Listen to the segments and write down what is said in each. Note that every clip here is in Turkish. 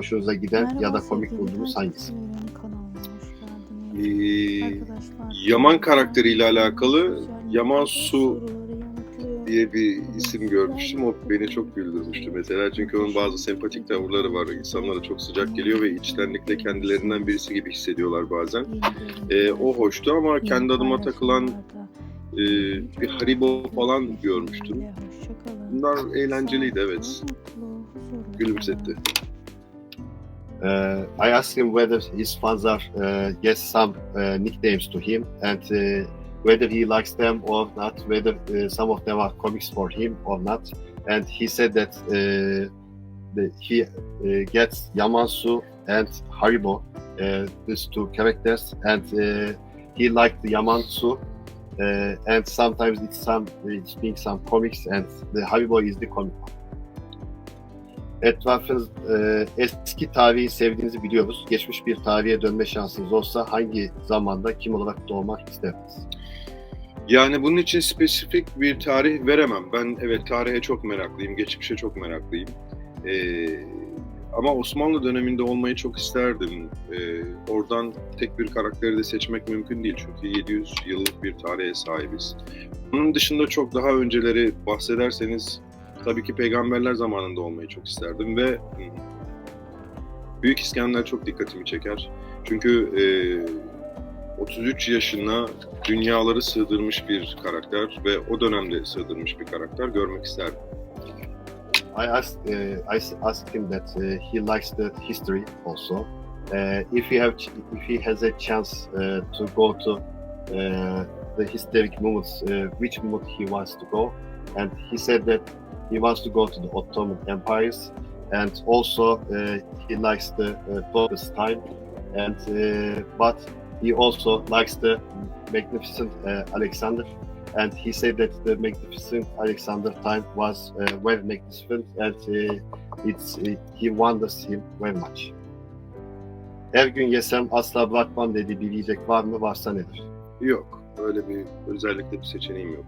hoşunuza giden Merhaba ya da komik sevgili bulduğunuz hangisi? takipçilerim, kanalıma hoş geldiniz. Ee, Arkadaşlar, Yaman karakteriyle alakalı Yaman Su diye bir isim görmüştüm. O beni çok güldürmüştü mesela. Çünkü onun bazı sempatik tavırları var. İnsanlara çok sıcak geliyor ve içtenlikle kendilerinden birisi gibi hissediyorlar bazen. Ee, o hoştu ama kendi adıma takılan e, bir Haribo falan görmüştüm. Bunlar eğlenceliydi evet. Gülümsetti. Uh, I asked him whether his fans are uh, some uh, nicknames to him and uh, whether he likes them or not, whether uh, some of them are comics for him or not. And he said that uh, he gets Yamansu and Haribo, these two characters, and he liked Yamansu. And sometimes it's some it's being some comics, and the Haribo is the comic. Etrafınız e, eski tarihi sevdiğinizi biliyoruz. Geçmiş bir tarihe dönme şansınız olsa hangi zamanda kim olarak doğmak isterdiniz? Yani bunun için spesifik bir tarih veremem. Ben evet tarihe çok meraklıyım, geçmişe çok meraklıyım. Ee, ama Osmanlı döneminde olmayı çok isterdim. Ee, oradan tek bir karakteri de seçmek mümkün değil çünkü 700 yıllık bir tarihe sahibiz. Bunun dışında çok daha önceleri bahsederseniz tabii ki peygamberler zamanında olmayı çok isterdim ve hmm, Büyük İskender çok dikkatimi çeker. Çünkü e, 33 yaşına dünyaları sığdırmış bir karakter ve o dönemde sığdırmış bir karakter görmek isterdim. I asked uh, I asked him that uh, he likes the history also. Uh, if he have if he has a chance uh, to go to uh, the historic moments, uh, which moment he wants to go, and he said that he wants to go to the Ottoman empires, and also uh, he likes the uh, Turkish time, and uh, but he also likes the magnificent uh, Alexander and he said that the magnificent Alexander time was uh, very magnificent and uh, it's uh, he wonders him very much. Her gün yesem asla bırakmam dediği bir yiyecek var mı? Varsa nedir? Yok, öyle bir özellikle bir seçeneğim yok.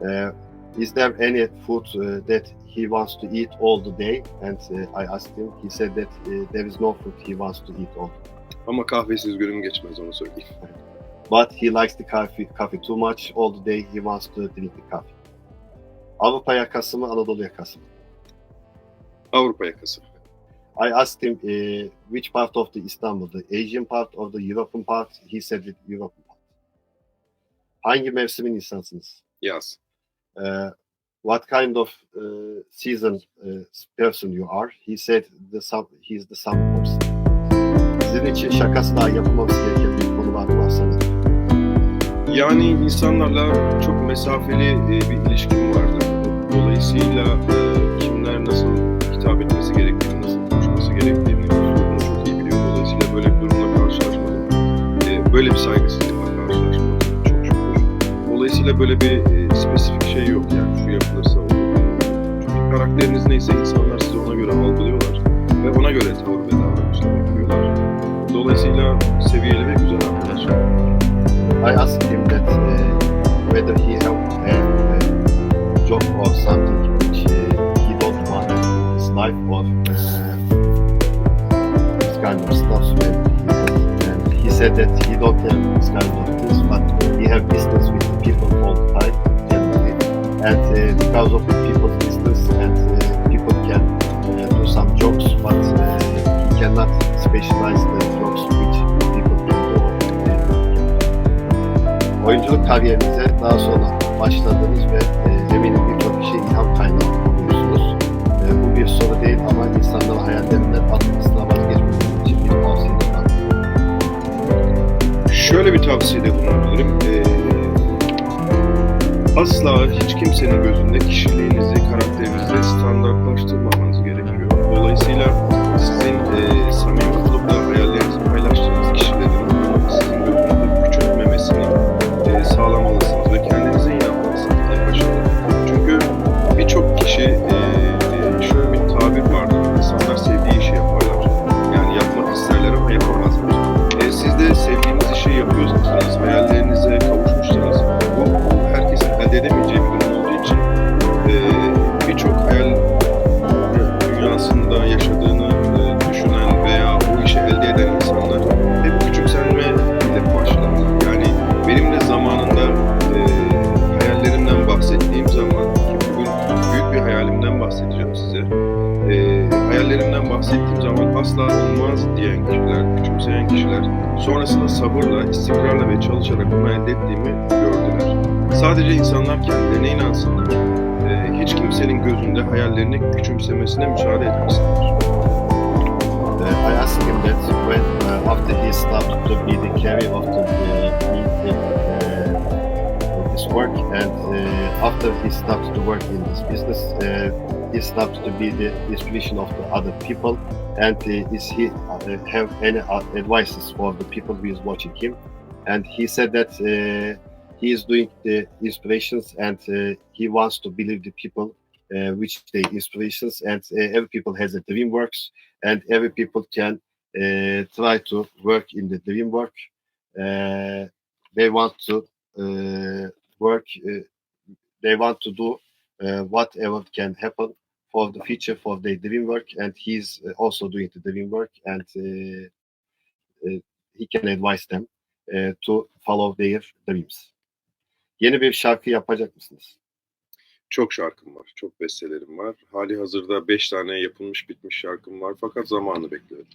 Uh, is there any food uh, that he wants to eat all the day? And uh, I asked him. He said that uh, there is no food he wants to eat all. Ama kahvesiz günüm geçmez onu söyleyeyim. But he likes the coffee, coffee too much. All the day he wants to drink the coffee. Avrupa yakası mı, Anadolu yakası mı? Avrupa yakası. I asked him uh, which part of the Istanbul, the Asian part or the European part. He said the European part. Hangi mevsimin insansınız? Yaz. Uh, what kind of uh, season uh, person you are? He said the sum, he's the summer person. Sizin için şakası daha yapılmaması gereken bir konu var mı nedir? Yani insanlarla çok mesafeli bir ilişkim vardı. Dolayısıyla kimler nasıl hitap etmesi gerektiğini, nasıl konuşması gerektiğini bunu çok iyi biliyor. Dolayısıyla böyle bir durumla karşılaşmadım. Böyle bir saygısızlıkla karşılaşmadım. Çok şükür. Dolayısıyla böyle bir e, spesifik şey yok yani şu yapılırsa olur. Çünkü karakteriniz neyse insanlar sizi ona göre algılıyorlar ve ona göre tavır ve davranışlar yapıyorlar. Dolayısıyla seviyeli ve güzel arkadaşlar. I asked him that uh, whether he have a, a job or something which uh, he don't want his life or uh, this kind of stuff. And he said that he don't have this kind of things, but he have business with people all the time and uh, because of the people's business and uh, people can uh, do some jobs, but uh, he cannot specialize the jobs which people can do. Oyunculuk kariyerinize daha sonra başladınız ve e, eminim birçok kişi ilham kaynağı oluyorsunuz. E, bu bir soru değil ama insanların hayallerinden atmasına vazgeçmemek için bir tavsiyeniz var. Şöyle bir tavsiyede bulunabilirim. Ee, asla hiç kimsenin gözünde kişiliğinizi, karakterinizi standartlaştırmamanız gerekiyor. Dolayısıyla sizin e, samimi asla olmaz diyen kişiler, küçümseyen kişiler sonrasında sabırla, istikrarla ve çalışarak bunu elde ettiğimi gördüler. Sadece insanlar kendilerine inansınlar. Ee, hiç kimsenin gözünde hayallerini küçümsemesine müsaade etmesinler. I asked him that when uh, after he stopped to be the carrier of the uh, uh, his work and uh, after he stopped to work in this business, uh, he stopped to be the inspiration of the other people. And uh, is he uh, have any advices for the people who is watching him? And he said that uh, he is doing the inspirations and he wants to believe the people uh, which they inspirations and uh, every people has a dream works and every people can uh, try to work in the dream work. They want to work. They want to do whatever can happen for the future for their dream work, and he's uh, also doing the dream work, and uh, uh, he can advise them to follow their dreams. Yeni bir şarkı yapacak mısınız? Çok şarkım var, çok bestelerim var. Hali hazırda 5 tane yapılmış bitmiş şarkım var fakat zamanı bekliyorum.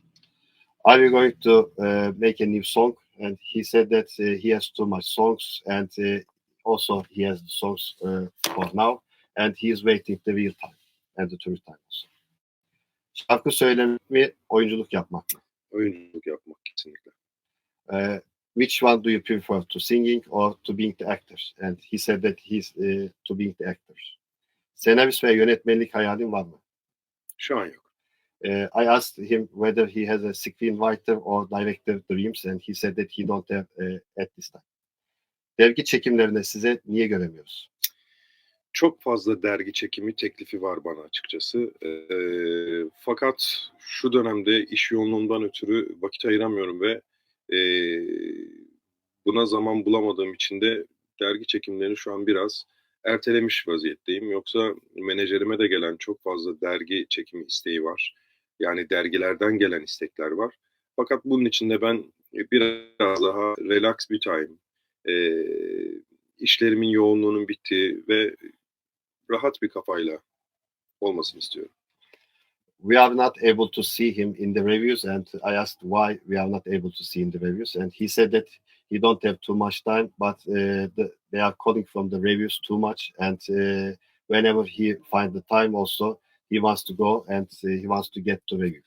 Are you going to uh, make a new song? And he said that uh, he has too much songs, and uh, also he has the songs uh, for now, and he is waiting the real time true time also. Şarkı söylemek mi, oyunculuk yapmak mı? Oyunculuk yapmak kesinlikle. Uh, which one do you prefer, to singing or to being the actor? And he said that he's uh, to being the actor. Senarist ve yönetmenlik hayalin var mı? Şu an yok. Uh, I asked him whether he has a screenwriter or director dreams, and he said that he don't have uh, at this time. Dergi çekimlerinde size niye göremiyoruz? Çok fazla dergi çekimi teklifi var bana açıkçası. Ee, fakat şu dönemde iş yoğunluğundan ötürü vakit ayıramıyorum ve e, buna zaman bulamadığım için de dergi çekimlerini şu an biraz ertelemiş vaziyetteyim. Yoksa menajerime de gelen çok fazla dergi çekimi isteği var. Yani dergilerden gelen istekler var. Fakat bunun için de ben biraz daha relax bir time, e, işlerimin yoğunluğunun bittiği ve rahat bir kafayla olmasını istiyorum. We are not able to see him in the reviews, and I asked why we are not able to see in the reviews, and he said that he don't have too much time, but uh, the, they are calling from the reviews too much, and uh, whenever he find the time, also he wants to go and uh, he wants to get to review.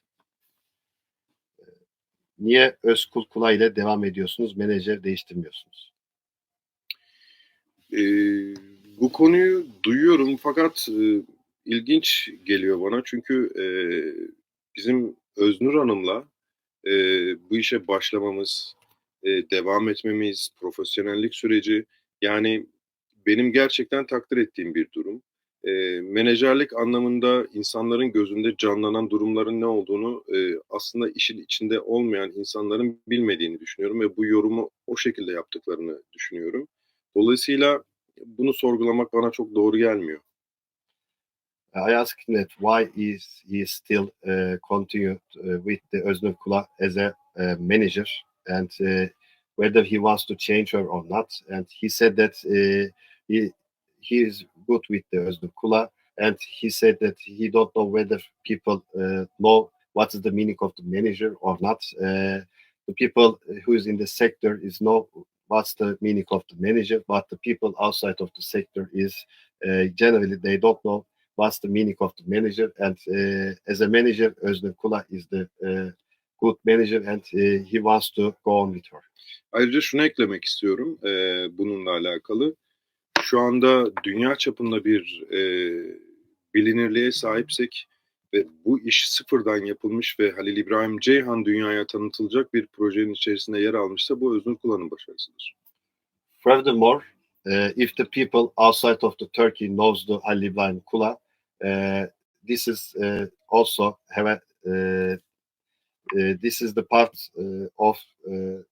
Niye Özkul Kula ile devam ediyorsunuz, menajer değiştirmiyorsunuz? Ee, bu konuyu duyuyorum fakat e, ilginç geliyor bana çünkü e, bizim Öznur Hanım'la e, bu işe başlamamız, e, devam etmemiz, profesyonellik süreci yani benim gerçekten takdir ettiğim bir durum. E, menajerlik anlamında insanların gözünde canlanan durumların ne olduğunu e, aslında işin içinde olmayan insanların bilmediğini düşünüyorum ve bu yorumu o şekilde yaptıklarını düşünüyorum. Dolayısıyla bunu sorgulamak bana çok doğru gelmiyor. I asked Net why is he still uh, continued uh, with the Özgür Kula as a uh, manager and uh, whether he wants to change her or not. And he said that uh, he he is good with the Özgür Kula and he said that he don't know whether people uh, know what is the meaning of the manager or not. Uh, the people who is in the sector is know what's the meaning of the manager, but the people outside of the sector is uh, generally they don't know what's the meaning of the manager. And uh, as a manager, Özgür Kula is the uh, good manager and uh, he wants to go on with her. Ayrıca şunu eklemek istiyorum e, bununla alakalı. Şu anda dünya çapında bir e, bilinirliğe sahipsek ve bu iş sıfırdan yapılmış ve Halil İbrahim Ceyhan dünyaya tanıtılacak bir projenin içerisinde yer almışsa bu Öznur Kula'nın başarısıdır. Furthermore, uh, if the people outside of the Turkey knows the Ali İbrahim Kula, uh, this is uh, also have a, uh, uh, this is the part uh, of uh,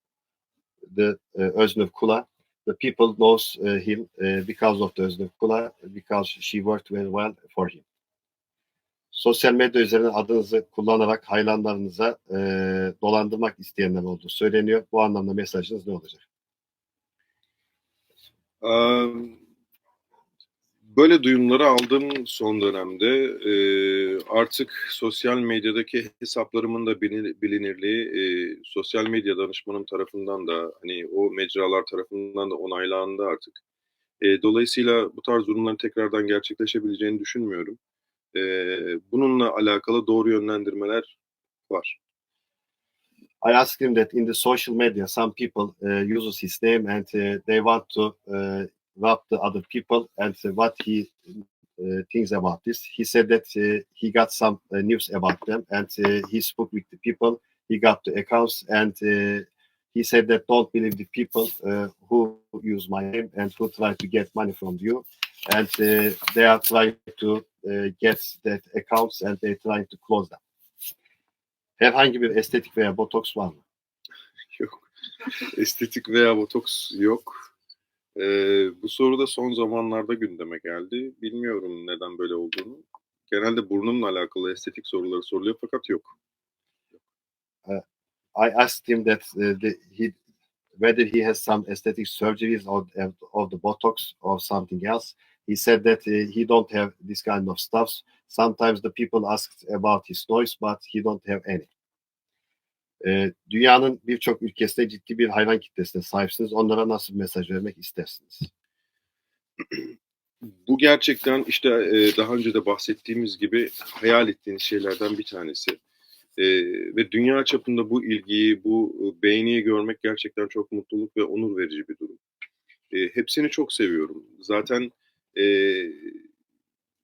the uh, Öznur Kula. The people knows uh, him uh, because of the Öznur Kula, because she worked very well for him. Sosyal medya üzerinden adınızı kullanarak hayranlarınıza e, dolandırmak isteyenler olduğu söyleniyor. Bu anlamda mesajınız ne olacak? Um, böyle duyumları aldım son dönemde. Ee, artık sosyal medyadaki hesaplarımın da bilinir- bilinirliği e, sosyal medya danışmanım tarafından da hani o mecralar tarafından da onaylandı artık. E, dolayısıyla bu tarz durumların tekrardan gerçekleşebileceğini düşünmüyorum. E, bununla alakalı doğru yönlendirmeler var. I asked him that in the social media, some people uh, uses his name and uh, they want to uh, rob the other people and uh, what he uh, thinks about this. He said that uh, he got some uh, news about them and uh, he spoke with the people. He got the accounts and uh, he said that don't believe the people uh, who use my name and who try to get money from you. And uh, they are trying to uh, get that accounts and they're trying to close them. Herhangi bir estetik veya botoks var mı? Yok. Estetik veya botoks yok. Ee, bu soru da son zamanlarda gündeme geldi. Bilmiyorum neden böyle olduğunu. Genelde burnumla alakalı estetik soruları soruluyor fakat yok. I asked him that uh, the, he whether he has some aesthetic surgeries or of the botox or something else. He said that uh, he don't have this kind of stuffs. Sometimes the people asked about his noise, but he don't have any. Ee, dünyanın birçok ülkesinde ciddi bir hayvan kitlesine sahipsiniz. Onlara nasıl mesaj vermek istersiniz? Bu gerçekten işte e, daha önce de bahsettiğimiz gibi hayal ettiğiniz şeylerden bir tanesi. E, ve dünya çapında bu ilgiyi, bu e, beğeniyi görmek gerçekten çok mutluluk ve onur verici bir durum. E, hepsini çok seviyorum. Zaten e,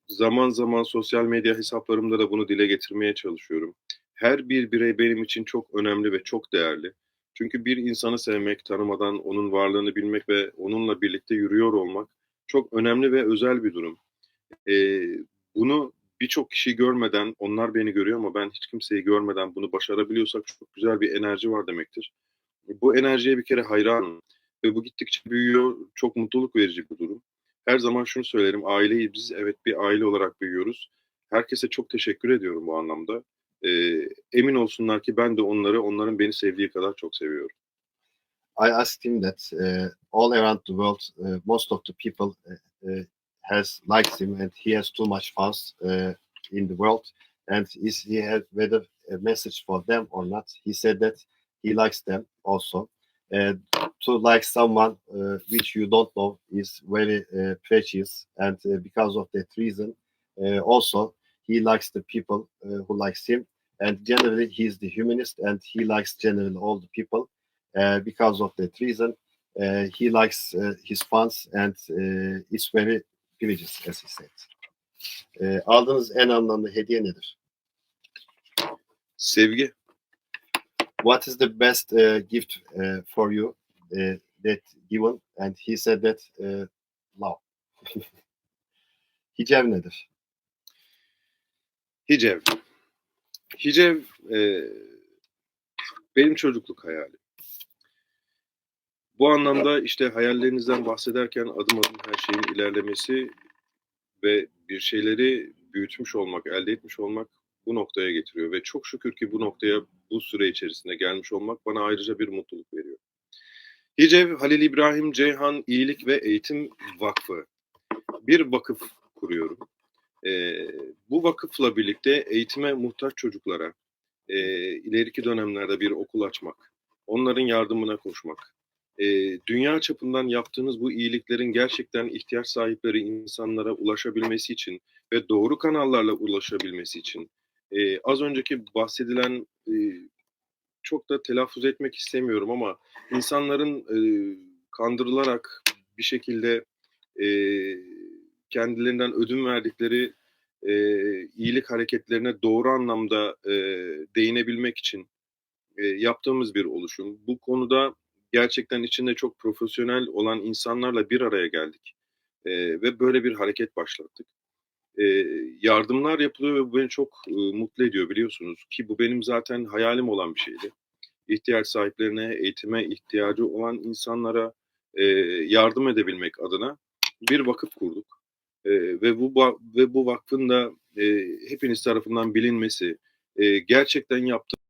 zaman zaman sosyal medya hesaplarımda da bunu dile getirmeye çalışıyorum. Her bir birey benim için çok önemli ve çok değerli. Çünkü bir insanı sevmek, tanımadan onun varlığını bilmek ve onunla birlikte yürüyor olmak çok önemli ve özel bir durum. Ee, bunu birçok kişi görmeden, onlar beni görüyor ama ben hiç kimseyi görmeden bunu başarabiliyorsak çok güzel bir enerji var demektir. Bu enerjiye bir kere hayranım ve bu gittikçe büyüyor, çok mutluluk verici bir durum. Her zaman şunu söylerim, aileyi biz evet bir aile olarak büyüyoruz. Herkese çok teşekkür ediyorum bu anlamda. Ee, emin olsunlar ki ben de onları, onların beni sevdiği kadar çok seviyorum. I asked him that uh, all around the world, uh, most of the people uh, has likes him, and he has too much fans uh, in the world. And is he had whether a message for them or not? He said that he likes them also. Uh, to like someone uh, which you don't know is very uh, precious, and uh, because of that reason, uh, also he likes the people uh, who likes him. And generally, he is the humanist, and he likes generally all the people. Uh, because of that reason, uh, he likes uh, his fans and uh, it's very religious, as he said. Uh, aldığınız en anlamlı hediye nedir? Sevgi. What is the best uh, gift uh, for you uh, that given? And he said that uh, love. Hicev nedir? Hicev. Hicev e, benim çocukluk hayalim. Bu anlamda işte hayallerinizden bahsederken adım adım her şeyin ilerlemesi ve bir şeyleri büyütmüş olmak, elde etmiş olmak bu noktaya getiriyor. Ve çok şükür ki bu noktaya bu süre içerisinde gelmiş olmak bana ayrıca bir mutluluk veriyor. Hicev Halil İbrahim Ceyhan İyilik ve Eğitim Vakfı. Bir vakıf kuruyorum. Ee, bu vakıfla birlikte eğitime muhtaç çocuklara e, ileriki dönemlerde bir okul açmak, onların yardımına koşmak, e, dünya çapından yaptığınız bu iyiliklerin gerçekten ihtiyaç sahipleri insanlara ulaşabilmesi için ve doğru kanallarla ulaşabilmesi için e, az önceki bahsedilen e, çok da telaffuz etmek istemiyorum ama insanların e, kandırılarak bir şekilde e, kendilerinden ödün verdikleri e, iyilik hareketlerine doğru anlamda e, değinebilmek için e, yaptığımız bir oluşum. Bu konuda gerçekten içinde çok profesyonel olan insanlarla bir araya geldik E, ve böyle bir hareket başlattık. E, yardımlar yapılıyor ve bu beni çok e, mutlu ediyor biliyorsunuz ki bu benim zaten hayalim olan bir şeydi. İhtiyaç sahiplerine, eğitime ihtiyacı olan insanlara e, yardım edebilmek adına bir vakıf kurduk. Ve bu ve bu vakfın da hepiniz tarafından bilinmesi, gerçekten yaptığı